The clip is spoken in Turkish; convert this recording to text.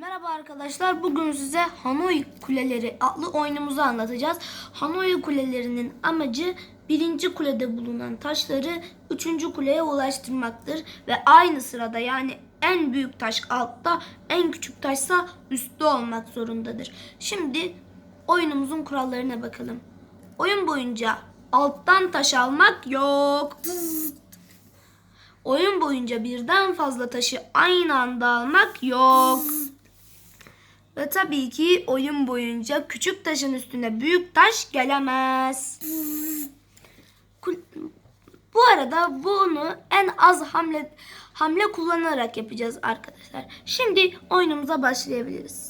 Merhaba arkadaşlar. Bugün size Hanoi Kuleleri adlı oyunumuzu anlatacağız. Hanoi Kulelerinin amacı birinci kulede bulunan taşları üçüncü kuleye ulaştırmaktır. Ve aynı sırada yani en büyük taş altta, en küçük taşsa üstte olmak zorundadır. Şimdi oyunumuzun kurallarına bakalım. Oyun boyunca alttan taş almak yok. Oyun boyunca birden fazla taşı aynı anda almak yok. Ve tabii ki oyun boyunca küçük taşın üstüne büyük taş gelemez. Bu arada bunu en az hamle hamle kullanarak yapacağız arkadaşlar. Şimdi oyunumuza başlayabiliriz.